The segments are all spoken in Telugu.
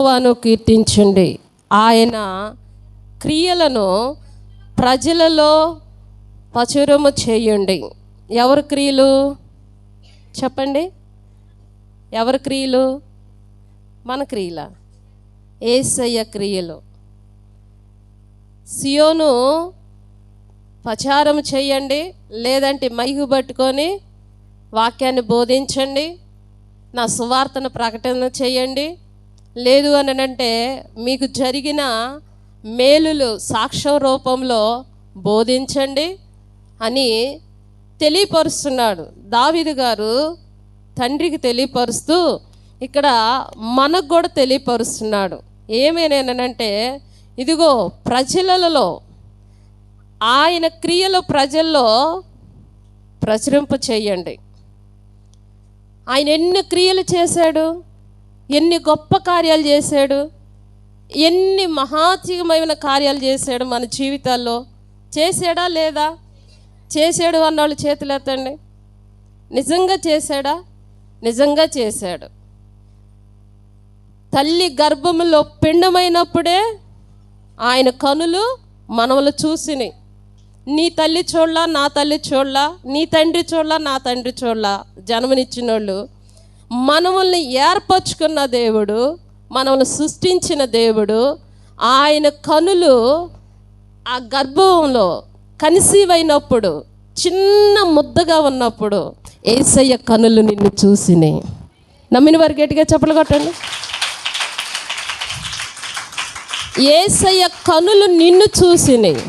యెహోవాను కీర్తించండి. ఆయన క్రియలను ప్రజలలో ప్రచురము చేయండి. ఎవరి క్రియలు? చెప్పండి. ఎవరి క్రియలు? మన క్రియల? ఏసయ్య క్రియలు. సియోను ప్రచారం చేయండి లేదంటే మైకు పట్టుకొని వాక్యాన్ని బోధించండి నా సువార్తను ప్రకటన చేయండి. లేదు అని అంటే మీకు జరిగిన మేలులు సాక్ష్యం రూపంలో బోధించండి అని తెలియపరుస్తున్నాడు. దావిదు గారు తండ్రికి తెలియపరుస్తూ ఇక్కడ మనకు కూడా తెలియపరుస్తున్నాడు. ఏమేనేనంటే ఇదిగో ప్రజలలో ఆయన క్రియలు ప్రజల్లో ప్రచురింప చేయండి ఆయన ఎన్ని క్రియలు చేశాడు? ఎన్ని గొప్ప కార్యాలు చేశాడు ఎన్ని మహాత్యమైన కార్యాలు చేశాడు మన జీవితాల్లో. చేశాడా లేదా? చేశాడు అన్నవాళ్ళు చేతులు ఎత్తండి. నిజంగా చేశాడా? నిజంగా చేశాడు. తల్లి గర్భంలో పిండమైనప్పుడే ఆయన కనులు మనములు చూసినాయి నీ తల్లి చూడలా నా తల్లి చూడలా నీ తండ్రి చూడలా నా తండ్రి చూడలా. జన్మనిచ్చినోళ్ళు మనముల్ని ఏర్పరచుకున్న దేవుడు మనల్ని సృష్టించిన దేవుడు ఆయన కనులు ఆ గర్భంలో కన్సీవ్ అయినప్పుడు చిన్న ముద్దగా ఉన్నప్పుడు ఏసయ్య కనులు నిన్ను చూసినాయి నమ్మిన వారు గట్టిగా చెప్పలు కొట్టండి. ఏసయ్య కనులు నిన్ను చూసినాయి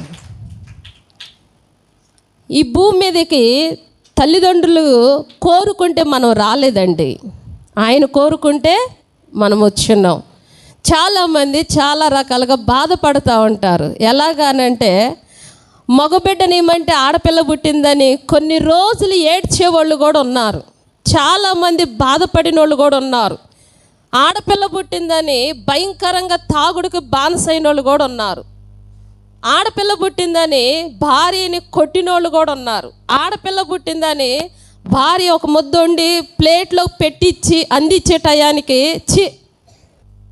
ఈ భూమి మీదకి తల్లిదండ్రులు కోరుకుంటే మనం రాలేదండి. ఆయన కోరుకుంటే మనం వచ్చున్నాం. చాలామంది చాలా రకాలుగా బాధపడుతూ ఉంటారు. ఎలాగానంటే మగబిడ్డని ఏమంటే ఆడపిల్ల పుట్టిందని కొన్ని రోజులు ఏడ్చేవాళ్ళు కూడా ఉన్నారు. చాలామంది బాధపడిన వాళ్ళు కూడా ఉన్నారు. ఆడపిల్ల పుట్టిందని భయంకరంగా తాగుడుకు బానిసైన వాళ్ళు కూడా ఉన్నారు. ఆడపిల్ల పుట్టిందని భార్యని కొట్టినోళ్ళు కూడా ఉన్నారు. ఆడపిల్ల పుట్టిందని భార్య ఒక ముద్దండి ప్లేట్లో పెట్టించి అందించే టయానికి చి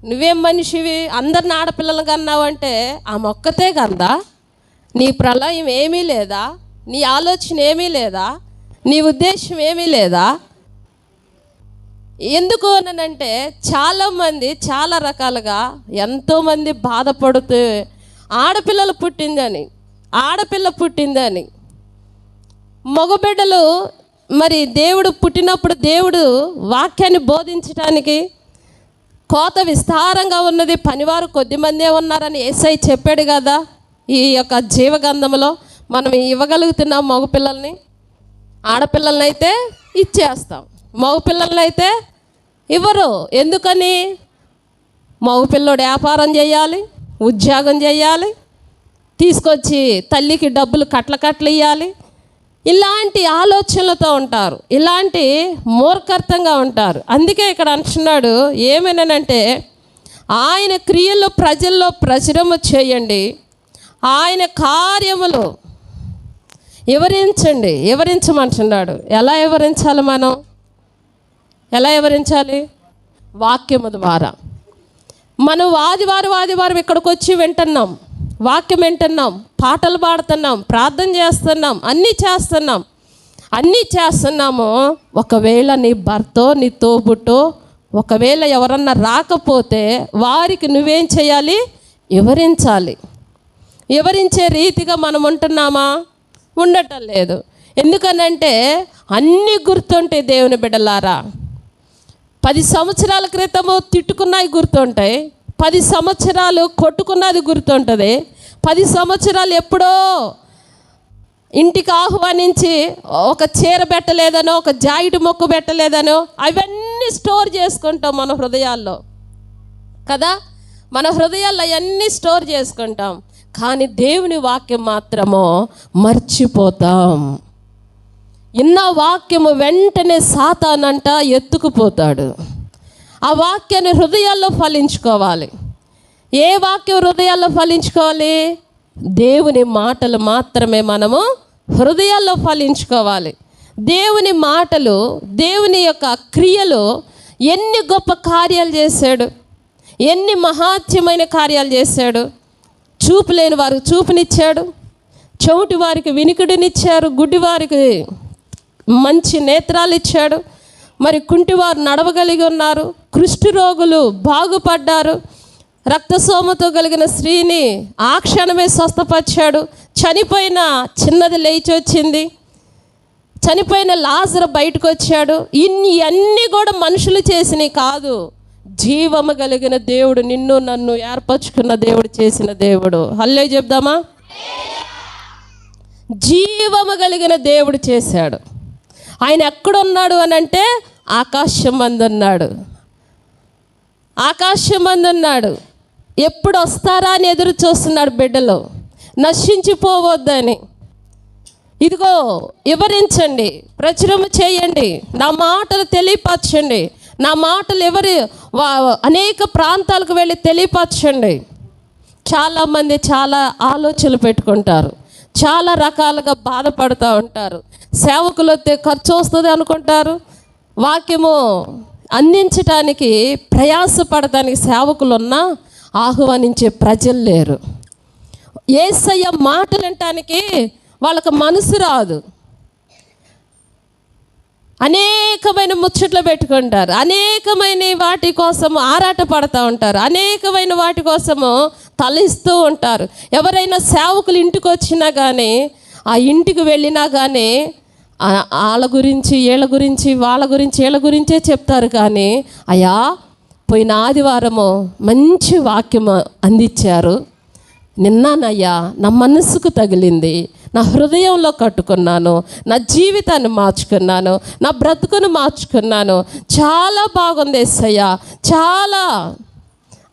నువ్వేం మనిషివి? అందరిని ఆడపిల్లలు కన్నావంటే ఆ మొక్కతే కందా? నీ ప్రళయం ఏమీ లేదా? నీ ఆలోచన ఏమీ లేదా? నీ ఉద్దేశం ఏమీ లేదా? ఎందుకు అనంటే చాలామంది చాలా రకాలుగా ఎంతోమంది బాధపడుతూ ఆడపిల్లలు పుట్టిందని ఆడపిల్ల పుట్టిందని. మగబిడ్డలు మరి దేవుడు పుట్టినప్పుడు దేవుడు వాక్యాన్ని బోధించడానికి కోత విస్తారంగా ఉన్నది పనివారు కొద్దిమందే ఉన్నారని ఏసై చెప్పాడు కదా ఈ యొక్క జీవగంధంలో మనం ఇవ్వగలుగుతున్నాం మగపిల్లల్ని ఆడపిల్లల్ని అయితే ఇచ్చేస్తాం. మగపిల్లల్ని అయితే ఇవ్వరు. ఎందుకని? మగపిల్లడు వ్యాపారం చేయాలి ఉద్యోగం చేయాలి తీసుకొచ్చి తల్లికి డబ్బులు కట్ల కట్లు ఇవ్వాలి ఇలాంటి ఆలోచనలతో ఉంటారు ఇలాంటి మూర్ఖర్థంగా ఉంటారు. అందుకే ఇక్కడ అంటున్నాడు ఏమైనానంటే ఆయన క్రియలు ప్రజల్లో ప్రచురము చేయండి ఆయన కార్యములు వివరించండి. వివరించమంటున్నాడు. ఎలా వివరించాలి మనం? ఎలా వివరించాలి? వాక్యము ద్వారా. మనం ఆదివారం ఆదివారం ఇక్కడికి వచ్చి వింటున్నాం. వాక్యం వింటున్నాం. పాటలు పాడుతున్నాం. ప్రార్థన చేస్తున్నాం. అన్నీ చేస్తున్నాం. అన్నీ చేస్తున్నాము. ఒకవేళ నీ భర్తో నీ తోబుట్టో ఒకవేళ ఎవరన్నా రాకపోతే వారికి నువ్వేం చేయాలి? వివరించాలి. వివరించే రీతిగా మనం ఉంటున్నామా? ఉండటం లేదు. ఎందుకనంటే అన్నీ గుర్తుంటాయి దేవుని బిడ్డలారా. పది సంవత్సరాల క్రితము తిట్టుకున్నవి గుర్తుంటాయి. పది సంవత్సరాలు కొట్టుకున్నది గుర్తుంటుంది. పది సంవత్సరాలు ఎప్పుడో ఇంటికి ఆహ్వానించి ఒక చీర పెట్టలేదనో ఒక జాయిడు మొక్కు పెట్టలేదనో అవన్నీ స్టోర్ చేసుకుంటాం మన హృదయాల్లో. కదా? మన హృదయాల్లో అవన్నీ స్టోర్ చేసుకుంటాం. కానీ దేవుని వాక్యం మాత్రము మర్చిపోతాం. ఇన్న వాక్యము వెంటనే సాతానంట ఎత్తుకుపోతాడు. ఆ వాక్యాన్ని హృదయాల్లో ఫలించుకోవాలి. ఏ వాక్యం హృదయాల్లో ఫలించుకోవాలి? దేవుని మాటలు మాత్రమే మనము హృదయాల్లో ఫలించుకోవాలి. దేవుని మాటలు దేవుని యొక్క క్రియలు ఎన్ని గొప్ప కార్యాలు చేశాడు? ఎన్ని మహాత్యమైన కార్యాలు చేశాడు? చూపు లేని వారికి చూపునిచ్చాడు. చెవిటి వారికి వినికిడినిచ్చారు. గుడ్డి వారికి మంచి నేత్రాలు ఇచ్చాడు. మరి కుంటివారు నడవగలిగి ఉన్నారు. కృష్టి రోగులు బాగుపడ్డారు. రక్తసోమతో కలిగిన స్త్రీని ఆ క్షణమే స్వస్థపరిచాడు. చనిపోయిన చిన్నది లేచి వచ్చింది. చనిపోయిన లాజరు బయటకు వచ్చాడు. ఇన్ని అన్నీ కూడా మనుషులు చేసినవి కాదు. జీవము కలిగిన దేవుడు నిన్ను నన్ను ఏర్పరచుకున్న దేవుడు చేసిన దేవుడు. హల్లే చెప్దామా? జీవము కలిగిన దేవుడు చేశాడు. ఆయన ఎక్కడున్నాడు అని అంటే ఆకాశం అందున్నాడు ఆకాశం అందున్నాడు ఎప్పుడు వస్తారా అని ఎదురు చూస్తున్నాడు బిడ్డలు. నశించిపోవద్దని. ఇదిగో వివరించండి. ప్రచురము చేయండి. నా మాటలు తెలియపరచండి. నా మాటలు ఎవరి వా- అనేక ప్రాంతాలకు వెళ్ళి తెలియపరచండి. చాలామంది చాలా ఆలోచనలు పెట్టుకుంటారు. చాలా రకాలుగా బాధపడుతూ ఉంటారు. సేవకులు వస్తే ఖర్చు వస్తుంది అనుకుంటారు. వాక్యము అందించటానికి ప్రయాసపడటానికి సేవకులు ఉన్నా ఆహ్వానించే ప్రజలు లేరు. ఏసయ్య మాటలు వినటానికి వాళ్ళకి మనసు రాదు. అనేకమైన ముచ్చట్లు పెట్టుకుంటారు. అనేకమైన వాటి కోసం ఆరాట పడుతూ ఉంటారు. అనేకమైన వాటి కోసము తలిస్తూ ఉంటారు. ఎవరైనా సేవకులు ఇంటికి వచ్చినా కానీ ఆ ఇంటికి వెళ్ళినా కానీ వాళ్ళ గురించి వీళ్ళ గురించి వాళ్ళ గురించి వీళ్ళ గురించే చెప్తారు కానీ అయ్యా పోయిన ఆదివారము మంచి వాక్యము అందించారు నిన్నానయ్యా నా మనసుకు తగిలింది నా హృదయంలో కట్టుకున్నాను నా జీవితాన్ని మార్చుకున్నాను నా బ్రతుకును మార్చుకున్నాను చాలా బాగుంది ఎస్సయ్యా చాలా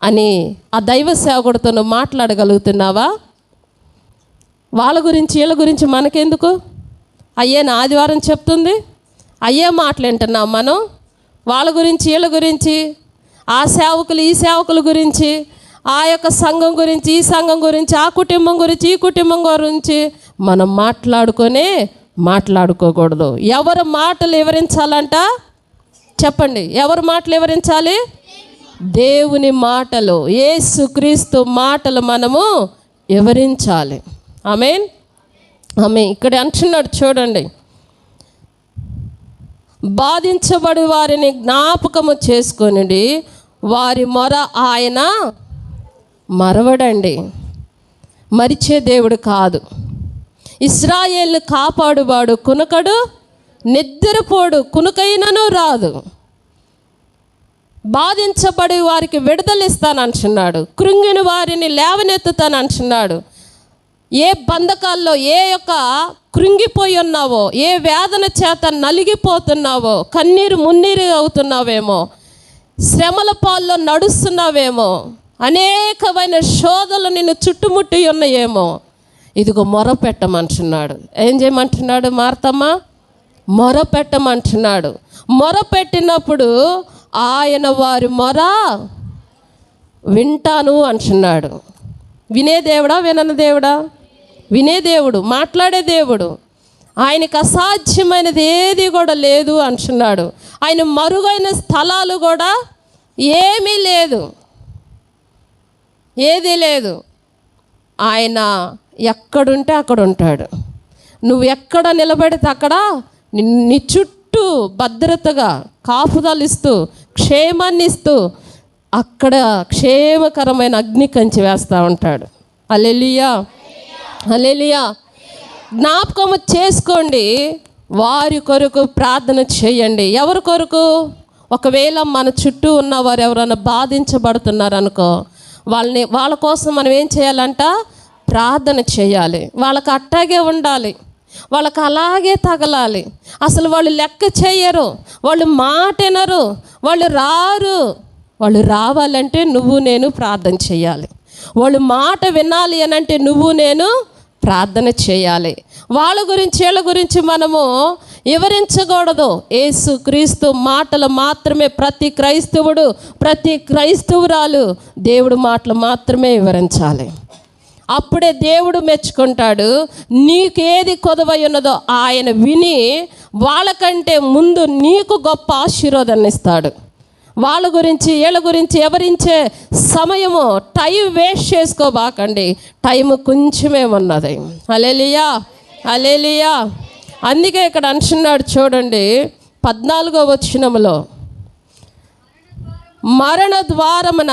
అని ఆ దైవ సేవకుడితో నువ్వు మాట్లాడగలుగుతున్నావా? వాళ్ళ గురించి వీళ్ళ గురించి మనకెందుకు? అయ్యే నా ఆదివారం చెప్తుంది. అయ్యే మాటలు వింటున్నాం మనం. వాళ్ళ గురించి వీళ్ళ గురించి ఆ సేవకులు ఈ సేవకుల గురించి ఆ యొక్క సంఘం గురించి ఈ సంఘం గురించి ఆ కుటుంబం గురించి ఈ కుటుంబం గురించి మనం మాట్లాడుకొనే మాట్లాడుకోకూడదు. ఎవరు మాటలు వివరించాలంట? చెప్పండి. ఎవరి మాటలు వివరించాలి? దేవుని మాటలు ఏసుక్రీస్తు మాటలు మనము వివరించాలి. ఆమెన్? ఆమె ఇక్కడ అంటున్నాడు చూడండి. బాధించబడి వారిని జ్ఞాపకము చేసుకొని వారి మొర ఆయన మరవడండి. మరిచే దేవుడు కాదు. ఇస్రాయేల్ని కాపాడువాడు కునకడు నిద్రపోడు కునుకైనను రాదు. బాధించబడి వారికి విడుదలిస్తాను అంటున్నాడు కృంగిన వారిని లేవనెత్తుతాను అంటున్నాడు ఏ బంధకాల్లో ఏ యొక్క కృంగిపోయి ఉన్నావో ఏ వేదన చేత నలిగిపోతున్నావో కన్నీరు మున్నీరు అవుతున్నావేమో శ్రమల పాల్లో నడుస్తున్నావేమో అనేకమైన శోధలు నిన్ను చుట్టుముట్టి ఉన్నాయేమో. ఇదిగో మొరపెట్టమంటున్నాడు. ఏం చేయమంటున్నాడు మార్తమ్మ? మొరపెట్టమంటున్నాడు. మొరపెట్టినప్పుడు ఆయన వారి మొర వింటాను అంటున్నాడు. వినే దేవుడా వినని దేవుడా? వినే దేవుడు మాట్లాడే దేవుడు. ఆయనకు అసాధ్యమైనది ఏది కూడా లేదు అంటున్నాడు. ఆయన మరుగైన స్థలాలు కూడా ఏమీ లేదు. ఏదీ లేదు. ఆయన ఎక్కడుంటే అక్కడ ఉంటాడు నువ్వు ఎక్కడ నిలబడితే అక్కడ నీ చుట్టూ భద్రతగా కాపుదలు ఇస్తూ క్షేమాన్ని ఇస్తూ అక్కడ క్షేమకరమైన అగ్ని కంచి వేస్తూ ఉంటాడు. అలెలియా అలేలియా జ్ఞాపకం చేసుకోండి. వారి కొరకు ప్రార్థన చేయండి. ఎవరి కొరకు? ఒకవేళ మన చుట్టూ ఉన్న వారు ఎవరైనా బాధించబడుతున్నారనుకో వాళ్ళని వాళ్ళ కోసం మనం ఏం చేయాలంట? ప్రార్థన చేయాలి. వాళ్ళకి అట్టాగే ఉండాలి. వాళ్ళకి అలాగే తగలాలి. అసలు వాళ్ళు లెక్క చేయరు. వాళ్ళు మాట వినరు. వాళ్ళు రారు. వాళ్ళు రావాలంటే నువ్వు నేను ప్రార్థన చేయాలి. వాళ్ళు మాట వినాలి అని అంటే నువ్వు నేను ప్రార్థన చేయాలి. వాళ్ళ గురించి వీళ్ళ గురించి మనము వివరించకూడదు. యేసు క్రీస్తు మాటలు మాత్రమే ప్రతి క్రైస్తవుడు ప్రతి క్రైస్తవురాలు దేవుడు మాటలు మాత్రమే వివరించాలి. అప్పుడే దేవుడు మెచ్చుకుంటాడు. నీకేది కొదవై ఉన్నదో ఆయన విని వాళ్ళకంటే ముందు నీకు గొప్ప ఆశీర్వాదాన్ని ఇస్తాడు. వాళ్ళ గురించి వీళ్ళ గురించి ఎవరించే సమయము టైం వేస్ట్ చేసుకోబాకండి. టైం కొంచెమే ఉన్నది. అలేలియా అలేలియా అందుకే ఇక్కడ అంటున్నాడు చూడండి పద్నాలుగో వచ్చినములో మరణ ద్వారమున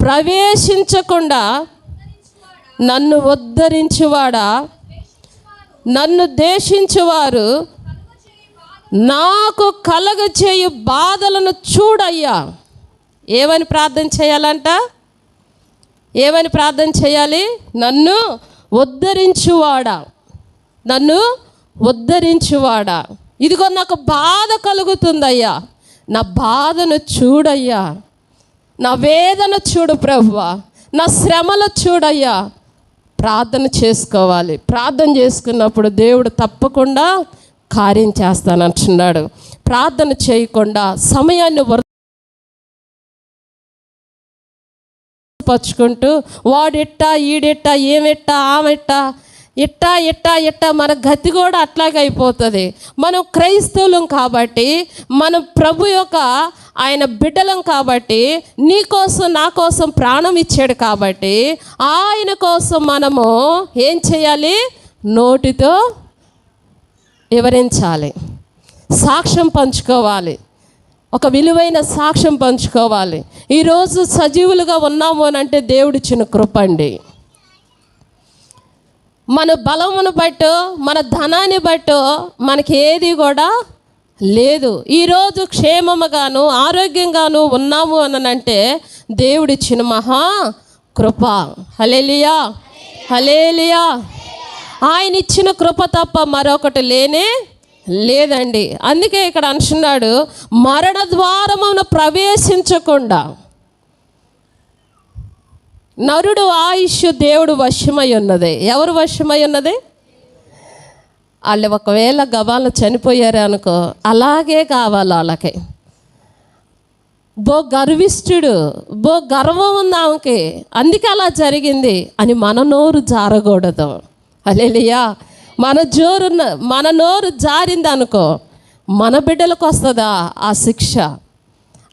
ప్రవేశించకుండా నన్ను ఉద్ధరించువాడా? నన్ను దేశించువారు నాకు కలగ చేయు బాధలను చూడయ్యా. ఏమని ప్రార్థన చేయాలంట? ఏమని ప్రార్థన చేయాలి? నన్ను ఉద్ధరించువాడా? నన్ను ఉద్ధరించువాడా? ఇదిగో నాకు బాధ కలుగుతుందయ్యా. నా బాధను చూడయ్యా. నా వేదన చూడు ప్రభువా. నా శ్రమలు చూడయ్యా. ప్రార్థన చేసుకోవాలి. ప్రార్థన చేసుకున్నప్పుడు దేవుడు తప్పకుండా కార్యం చేస్తానంటున్నాడు. ప్రార్థన చేయకుండా సమయాన్ని వృ పరుచుకుంటూ వాడెట్టా ఈడెట్టా ఏమెట్టా ఆమెట్టా ఇట్టా ఇట్టా ఇట్టా మన గతి కూడా అట్లాగే అయిపోతుంది. మనం క్రైస్తవులం కాబట్టి మనం ప్రభు యొక్క ఆయన బిడ్డలం కాబట్టి నీ కోసం నా కోసం ప్రాణం ఇచ్చాడు కాబట్టి ఆయన కోసం మనము ఏం చేయాలి? నోటితో వివరించాలి. సాక్ష్యం పంచుకోవాలి. ఒక విలువైన సాక్ష్యం పంచుకోవాలి. ఈరోజు సజీవులుగా ఉన్నాము అని అంటే దేవుడిచ్చిన కృప అండి. మన బలమును బట్టు మన ధనాన్ని బట్టు మనకి ఏది కూడా లేదు. ఈరోజు క్షేమముగాను ఆరోగ్యంగాను ఉన్నాము అని అంటే దేవుడిచ్చిన మహా కృప. హలేలియా హలేలియా ఆయన ఇచ్చిన కృప తప్ప మరొకటి లేనే లేదండి. అందుకే ఇక్కడ అంటున్నాడు మరణ ద్వారమున ప్రవేశించకుండా. నరుడు ఆయుష్ దేవుడు వశమై ఉన్నది. ఎవరు వశమై ఉన్నది? వాళ్ళు ఒకవేళ గబాలు చనిపోయారు అనుకో అలాగే కావాలి వాళ్ళకి. బో గర్విష్ఠుడు బో గర్వం ఉంది ఆమెకి అందుకే అలా జరిగింది అని మన నోరు జారకూడదు. అలేలియా మన జోరు మన నోరు జారింది అనుకో మన బిడ్డలకు వస్తుందా ఆ శిక్ష?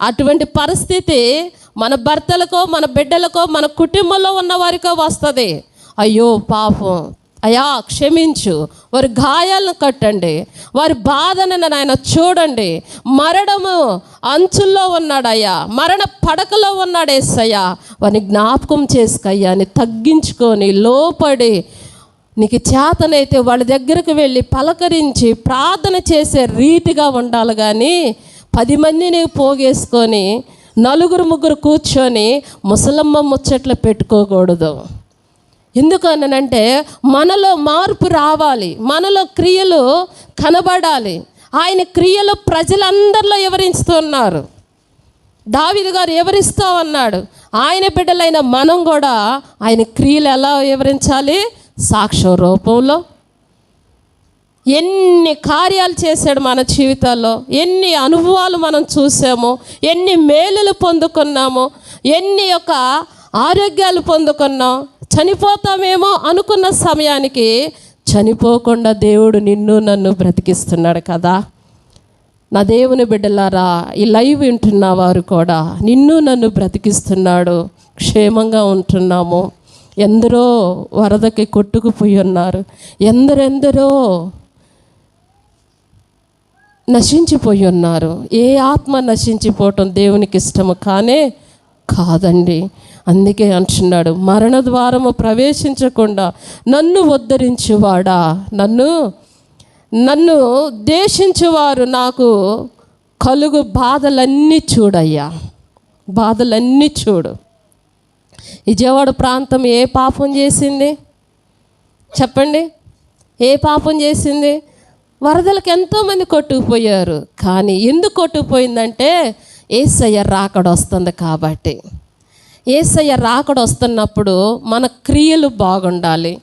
అటువంటి పరిస్థితి మన భర్తలకో మన బిడ్డలకో మన కుటుంబంలో ఉన్న వారికో వస్తుంది. అయ్యో పాపం. అయ్యా క్షమించు. వారి గాయాలను కట్టండి. వారి బాధను నాయన చూడండి. మరణము అంచుల్లో ఉన్నాడయ్యా. మరణ పడకలో ఉన్నాడేసయ్యా వారిని జ్ఞాపకం చేసుకయ్యా. అని తగ్గించుకొని లోపడి నీకు చేతనైతే వాళ్ళ దగ్గరకు వెళ్ళి పలకరించి ప్రార్థన చేసే రీతిగా ఉండాలి కానీ పది మందిని పోగేసుకొని నలుగురు ముగ్గురు కూర్చొని ముసలమ్మ ముచ్చట్లు పెట్టుకోకూడదు. ఎందుకనంటే మనలో మార్పు రావాలి మనలో క్రియలు కనబడాలి. ఆయన క్రియలు ప్రజలందరిలో వివరిస్తున్నారు. దావిదు గారు వివరిస్తూ ఉన్నాడు ఆయన బిడ్డలైన మనం కూడా ఆయన క్రియలు ఎలా వివరించాలి? సాక్ష్యం రూపంలో ఎన్ని కార్యాలు చేశాడు మన జీవితాల్లో ఎన్ని అనుభవాలు మనం చూసామో ఎన్ని మేలులు పొందుకున్నామో ఎన్ని యొక్క ఆరోగ్యాలు పొందుకున్నాం చనిపోతామేమో అనుకున్న సమయానికి చనిపోకుండా దేవుడు నిన్ను నన్ను బ్రతికిస్తున్నాడు కదా. నా దేవుని బిడ్డలారా ఈ లైవ్ వింటున్న వారు కూడా నిన్ను నన్ను బ్రతికిస్తున్నాడు క్షేమంగా ఉంటున్నాము. ఎందరో వరదకి కొట్టుకుపోయి ఉన్నారు. ఎందరెందరో నశించిపోయి ఉన్నారు. ఏ ఆత్మ నశించిపోవటం దేవునికి ఇష్టము కానే కాదండి. అందుకే అంటున్నాడు మరణ ద్వారము ప్రవేశించకుండా నన్ను ఉద్ధరించువాడా? నన్ను నన్ను దేశించువారు నాకు కలుగు బాధలన్నీ చూడయ్యా. బాధలన్నీ చూడు. విజయవాడ ప్రాంతం ఏ పాపం చేసింది? చెప్పండి. ఏ పాపం చేసింది? వరదలకు ఎంతోమంది కొట్టుకుపోయారు. కానీ ఎందుకు కొట్టుకుపోయిందంటే ఏసయ్య రాకడ వస్తుంది కాబట్టి. ఏసయ్య రాకడ వస్తున్నప్పుడు మన క్రియలు బాగుండాలి.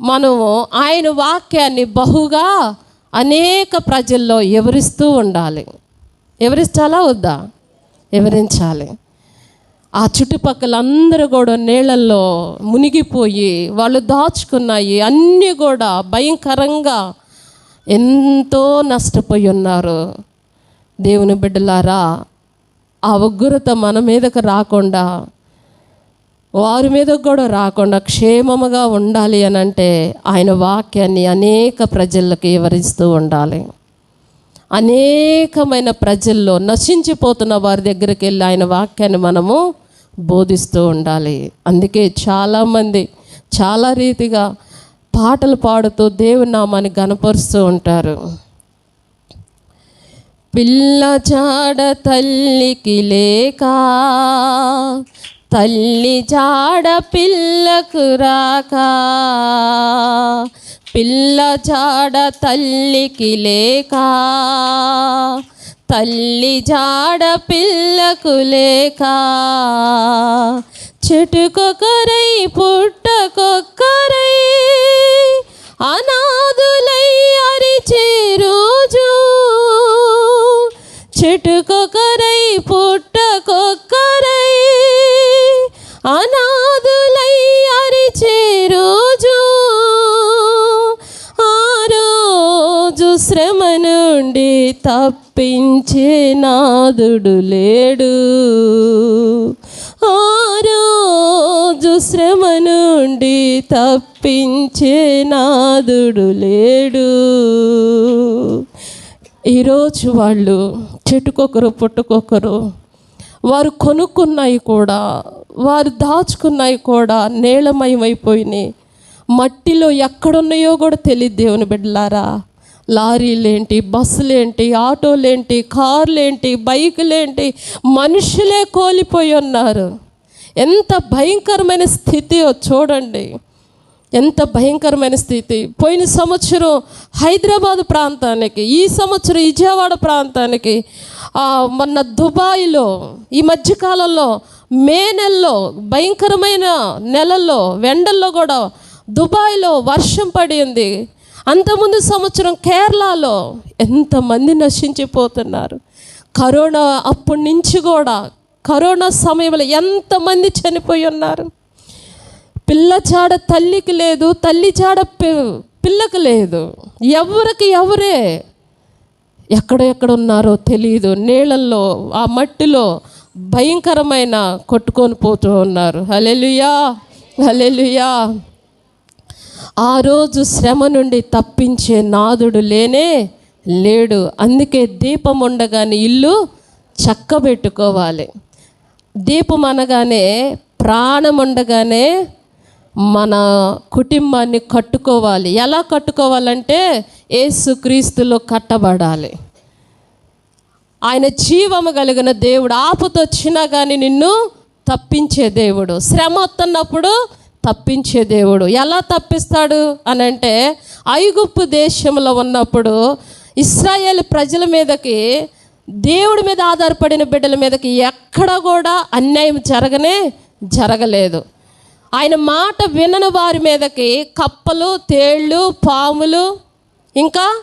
మనము ఆయన వాక్యాన్ని బహుగా అనేక ప్రజల్లో ఎవరిస్తూ ఉండాలి. ఎవరిస్తాలా వద్దా? ఎవరించాలి ఆ చుట్టుపక్కల అందరూ కూడా నీళ్ళల్లో మునిగిపోయి వాళ్ళు దాచుకున్నాయి. అన్నీ కూడా భయంకరంగా ఎంతో నష్టపోయి ఉన్నారు. దేవుని బిడ్డలారా ఆ ఉగ్రత మన మీదకు రాకుండా వారి మీద కూడా రాకుండా క్షేమముగా ఉండాలి అని అంటే ఆయన వాక్యాన్ని అనేక ప్రజలకు వివరిస్తూ ఉండాలి. అనేకమైన ప్రజల్లో నశించిపోతున్న వారి దగ్గరికి వెళ్ళి ఆయన వాక్యాన్ని మనము బోధిస్తూ ఉండాలి. అందుకే చాలామంది చాలా రీతిగా పాటలు పాడుతూ దేవుని నామాన్ని గనపరుస్తూ ఉంటారు. పిల్ల చాడ తల్లికి లేక తల్లి చాడ పిల్లకు రాక పిల్ల చాడ తల్లికి లేక తల్లి జాడ పిల్లకు లేక చెటుకొకరై పుట్టకొక్కరై అనాథులై అరిచే రోజు చెటుకొకరై పుట్టకొక్కరై అనాథులై అరిచే రోజు ఆ రోజు శ్రమ నుండి తప్ప తప్పించే నాదుడు లేడు. ఆ రోజు శ్రమ నుండి తప్పించే నాదుడు లేడు. ఈరోజు వాళ్ళు చెట్టుకొకరు పుట్టుకొకరు వారు కొనుక్కున్నాయి కూడా వారు దాచుకున్నాయి కూడా నేలమయమైపోయినాయి. మట్టిలో ఎక్కడున్నాయో కూడా తెలియదు దేవుని బిడ్డలారా. లారీలేంటి బస్సులేంటి ఆటోలేంటి కార్లేంటి బైకులేంటి మనుషులే కోల్పోయి ఉన్నారు. ఎంత భయంకరమైన స్థితియో చూడండి. ఎంత భయంకరమైన స్థితి. పోయిన సంవత్సరం హైదరాబాద్ ప్రాంతానికి ఈ సంవత్సరం విజయవాడ ప్రాంతానికి మొన్న దుబాయ్లో ఈ మధ్యకాలంలో మే నెలలో భయంకరమైన నెలల్లో వెండల్లో కూడా దుబాయ్లో వర్షం పడింది. అంతకుముందు సంవత్సరం కేరళలో ఎంతమంది నశించిపోతున్నారు? కరోనా అప్పటి నుంచి కూడా కరోనా సమయంలో ఎంతమంది చనిపోయి ఉన్నారు? పిల్ల చాడ తల్లికి లేదు తల్లి చాడ పిల్లకి లేదు. ఎవరికి ఎవరే? ఎక్కడ ఎక్కడ ఉన్నారో తెలియదు నీళ్ళల్లో ఆ మట్టిలో భయంకరమైన కొట్టుకొని పోతూ ఉన్నారు. హలెలుయా హలెలుయా ఆ రోజు శ్రమ నుండి తప్పించే నాదుడు లేనే లేడు. అందుకే దీపం ఉండగానే ఇల్లు చక్కబెట్టుకోవాలి. దీపం అనగానే ప్రాణం ఉండగానే మన కుటుంబాన్ని కట్టుకోవాలి. ఎలా కట్టుకోవాలంటే ఏసుక్రీస్తులో కట్టబడాలి. ఆయన జీవము కలిగిన దేవుడు ఆపతొచ్చినా కానీ నిన్ను తప్పించే దేవుడు. శ్రమ వస్తున్నప్పుడు తప్పించే దేవుడు. ఎలా తప్పిస్తాడు అని అంటే ఐగుప్పు దేశంలో ఉన్నప్పుడు ఇస్రాయేల్ ప్రజల మీదకి దేవుడి మీద ఆధారపడిన బిడ్డల మీదకి ఎక్కడ కూడా అన్యాయం జరగనే జరగలేదు. ఆయన మాట వినని వారి మీదకి కప్పలు తేళ్ళు పాములు ఇంకా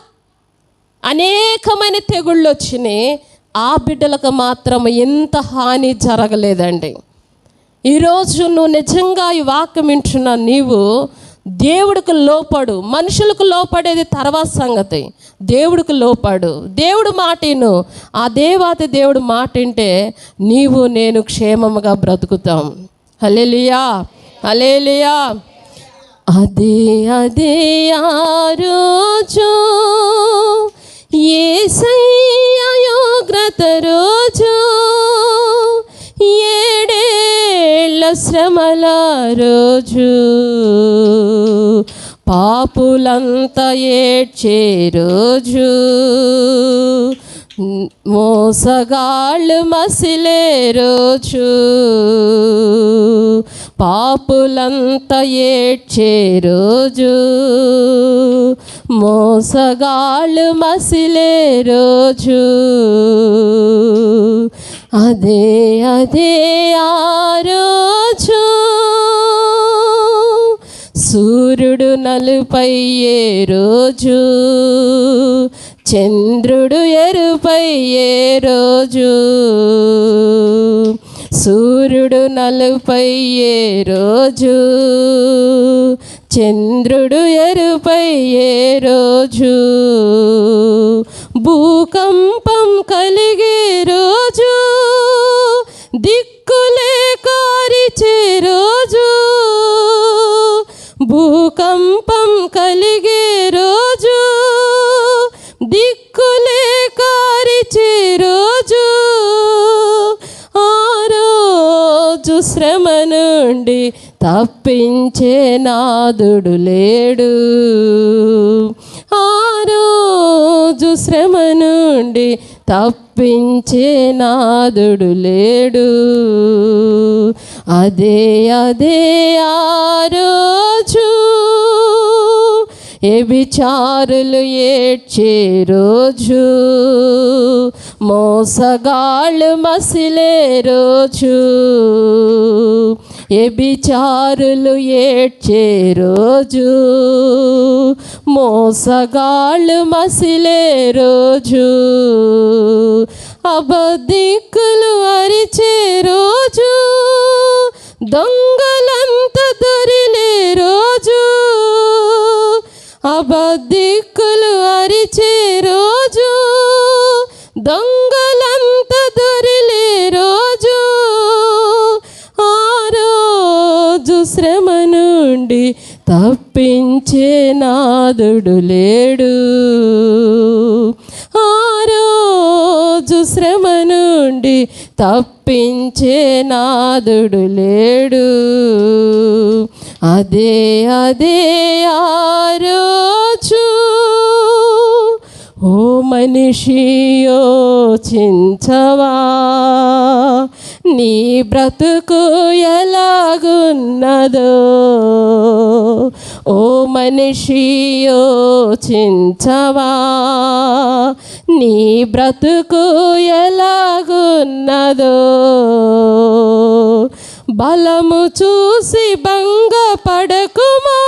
అనేకమైన తెగుళ్ళు వచ్చినాయి. ఆ బిడ్డలకు మాత్రం ఎంత హాని జరగలేదండి. ఈరోజు నువ్వు నిజంగా ఈ వాక్యం వింటున్న నీవు దేవుడికి లోపడు మనుషులకు లోపడేది తర్వాత సంగతి. దేవుడికి లోపడు. దేవుడు మాటిను ఆ దేవాతి దేవుడు మాట వింటే నీవు నేను క్షేమముగా బ్రతుకుతాం. హలేలియా హలేలియా అదే అదే ఆ ఏ ఏసయ్యోగ్రత రోజు. ఏడేళ్ళ శ్రమల రోజు పాపులంతా ఏడ్చే రోజు. మోసగాళ్ళు మసిలే రోజు. పాపులంతా ఏడ్చే రోజు. మోసగాళ్ళు మసిలే రోజు. అదే అదే ఆ రోజు. సూర్యుడు నలుపయ్యే రోజు. చంద్రుడు ఎరుపయ్యే రోజు. సూర్యుడు నలుపయ్యే రోజు. చంద్రుడు ఎరుపై ఏ రోజు? భూకంపం కలిగే రోజు? దిక్కులే కారిచే రోజు? భూకంపం కలిగే తప్పించే నాదుడు లేడు. ఆ రోజు శ్రమ నుండి తప్పించే నాదుడు లేడు. అదే అదే ఆ రోజు ఏ విచారులు ఏడ్చే రోజు? మోసగాళ్ళు మసిలే రోజు. ఏ విచారులు ఏడ్చే రోజు? మోసగాళ్ళు మసిలే రోజు. అబద్ధిక నాదుడు లేడు. ఆ రోజు శ్రమ నుండి తప్పించే నాదుడు లేడు. అదే అదే ఆ రోజు ఓ మనిషి యోచించవా? నీ బ్రతుకు ఎలాగున్నదో? ఓ మనిషి యోచించవా? నీ బ్రతుకు ఎలాగున్నదో? బలము చూసి భంగపడకుమా?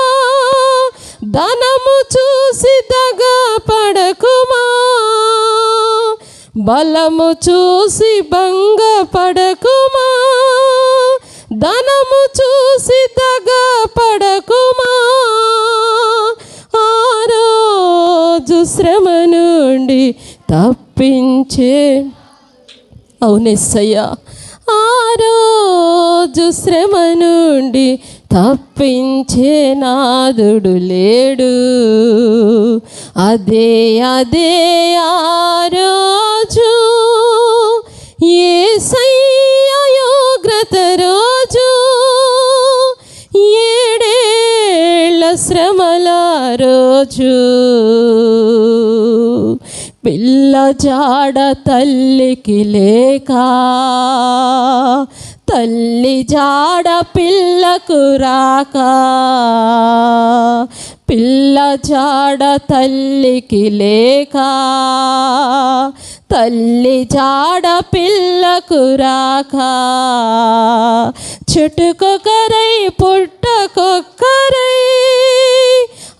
ధనము చూసి దగ బలము చూసి భంగపడకుమా? ధనము చూసి తగ పడకుమా ఆ రోజు శ్రమ నుండి తప్పించే అవునెస్సయ్యా. ఆ రోజు శ్రమ నుండి తప్పించే నాదుడు లేడు. అదే అదే ఆరో రోజు పిల్ల జాడ తల్లికి లేక తల్లి జాడ పిల్లకు రాక పిల్ల జాడ తల్లికి లేక తల్లి జాడ పిల్లకు రాక చుట్టుకొకరై పుట్టకొక్కరై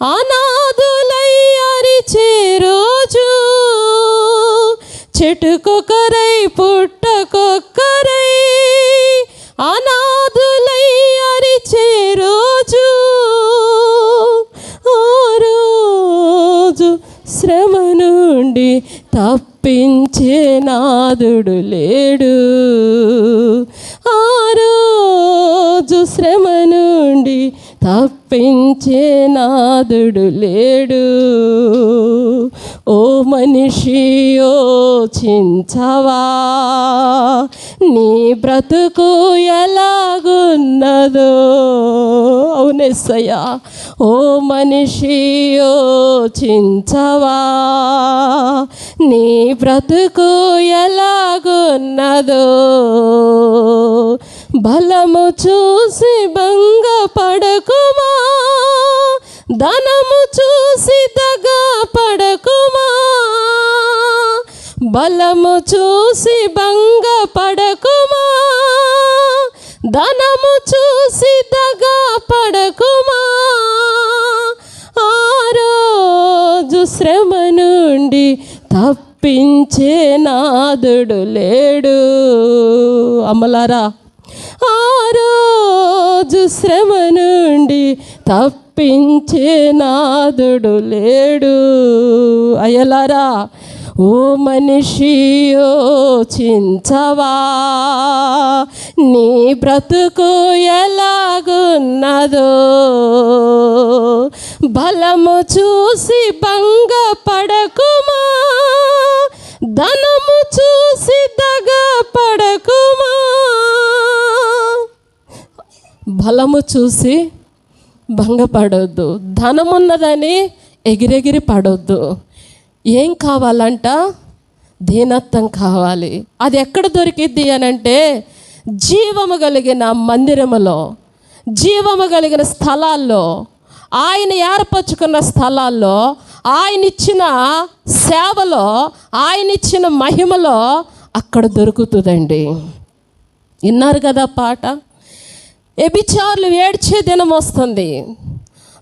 అనాథులై అరిచే రోజు. చెటుకొకరై పుట్టకొక్కరై అనాథులై అరిచే రోజు. ఆ రోజు శ్రమ నుండి తప్పించే నాదుడు లేడు. ఆ రోజు శ్రమ నుండి తప్పించే నాదుడు లేడు. ఓ మనిషి చించవా నీ బ్రతుకు ఎలాగున్నదో? అవునెస్సయ్యా ఓ మనిషి చించవా నీ బ్రతుకు ఎలాగున్నదో? బలము చూసి భంగపడకుమా? ధనము చూసి దగ పడకుమా? బలము చూసి భంగపడకుమా ధనము చూసి దగ పడకుమా? ఆ రోజు శ్రమ నుండి తప్పించే నాదుడు లేడు. అమలారా ఆ రోజు శ్రమ నుండి తప్పించే నాదుడు లేడు. అయ్యలారా ఓ మనిషి యోచించవా? నీ బ్రతుకు ఎలాగున్నదో? బలము చూసి భంగపడకుమా? ధనము చూసి దగ పడకుమా బలము చూసి భంగపడొద్దు. ధనమున్నదని ఎగిరెగిరి పడొద్దు. ఏం కావాలంట? దీనత్వం కావాలి. అది ఎక్కడ దొరికిద్ది అని అంటే జీవము కలిగిన మందిరములో జీవము కలిగిన స్థలాల్లో ఆయన ఏర్పరచుకున్న స్థలాల్లో ఆయన ఇచ్చిన సేవలో ఆయన ఇచ్చిన మహిమలో అక్కడ దొరుకుతుందండి. విన్నారు కదా పాట? ఎబిచారులు ఏడ్చే దినం వస్తుంది.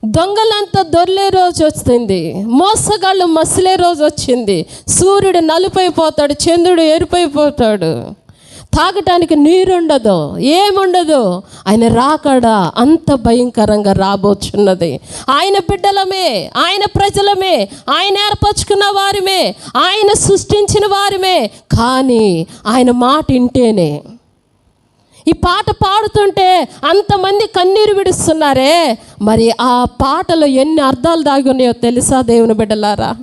దొంగలంతా దొర్లే రోజు వస్తుంది. మోసగాళ్ళు మసిలే రోజు వచ్చింది. సూర్యుడు నలుపైపోతాడు చంద్రుడు ఎరుపైపోతాడు. తాగటానికి నీరుండదు ఏముండదు. ఆయన రాకడా అంత భయంకరంగా రాబోచున్నది. ఆయన బిడ్డలమే ఆయన ప్రజలమే ఆయన ఏర్పరచుకున్న వారిమే ఆయన సృష్టించిన వారిమే. కానీ ఆయన మాట ఇంటేనే ఈ పాట పాడుతుంటే అంతమంది కన్నీరు విడుస్తున్నారే. మరి ఆ పాటలో ఎన్ని అర్థాలు దాగి ఉన్నాయో తెలుసా దేవుని బిడ్డలారా?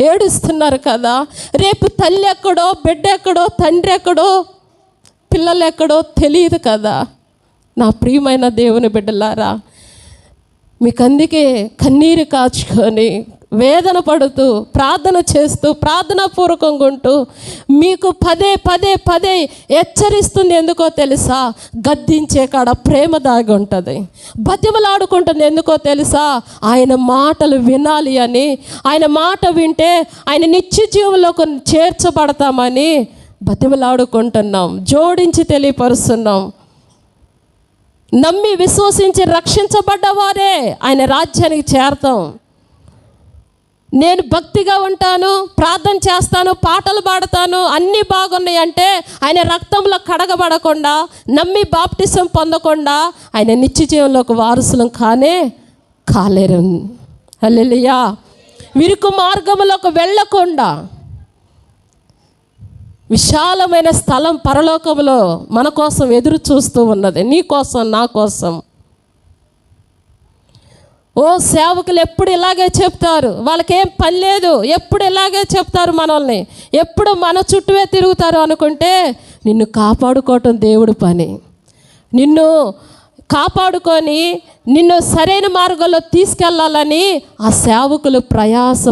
ఏడుస్తున్నారు కదా. రేపు తల్లి ఎక్కడో బిడ్డ ఎక్కడో తండ్రి ఎక్కడో పిల్లలు ఎక్కడో తెలియదు కదా. నా ప్రియమైన దేవుని బిడ్డలారా మీకు అందుకే కన్నీరు కాచుకొని వేదన పడుతూ ప్రార్థన చేస్తూ ప్రార్థనాపూర్వకంగా ఉంటూ మీకు పదే పదే పదే హెచ్చరిస్తుంది ఎందుకో తెలుసా? గద్దించే కాడ ప్రేమ దాగి ఉంటుంది. బతిమలాడుకుంటుంది ఎందుకో తెలుసా? ఆయన మాటలు వినాలి అని. ఆయన మాట వింటే ఆయన నిత్య జీవంలోకి చేర్చబడతామని బతిమలాడుకుంటున్నాం. జోడించి తెలియపరుస్తున్నాం. నమ్మి విశ్వసించి రక్షించబడ్డవారే ఆయన రాజ్యానికి చేరతాం. నేను భక్తిగా ఉంటాను ప్రార్థన చేస్తాను పాటలు పాడతాను అన్నీ బాగున్నాయి అంటే ఆయన రక్తంలో కడగబడకుండా నమ్మి బాప్టిసం పొందకుండా ఆయన నిత్య జీవంలోకి వారసులం కానే కాలేరు. అల్లెలియా విరుకు మార్గంలోకి వెళ్ళకుండా విశాలమైన స్థలం పరలోకంలో మన కోసం ఎదురు చూస్తూ ఉన్నది. నీ కోసం నా కోసం. ఓ సేవకులు ఎప్పుడు ఇలాగే చెప్తారు? వాళ్ళకేం పని లేదు. ఎప్పుడు ఇలాగే చెప్తారు మనల్ని? ఎప్పుడు మన చుట్టూవే తిరుగుతారు అనుకుంటే నిన్ను కాపాడుకోవటం దేవుడి పని. నిన్ను కాపాడుకొని నిన్ను సరైన మార్గంలో తీసుకెళ్ళాలని ఆ సేవకులు ప్రయాస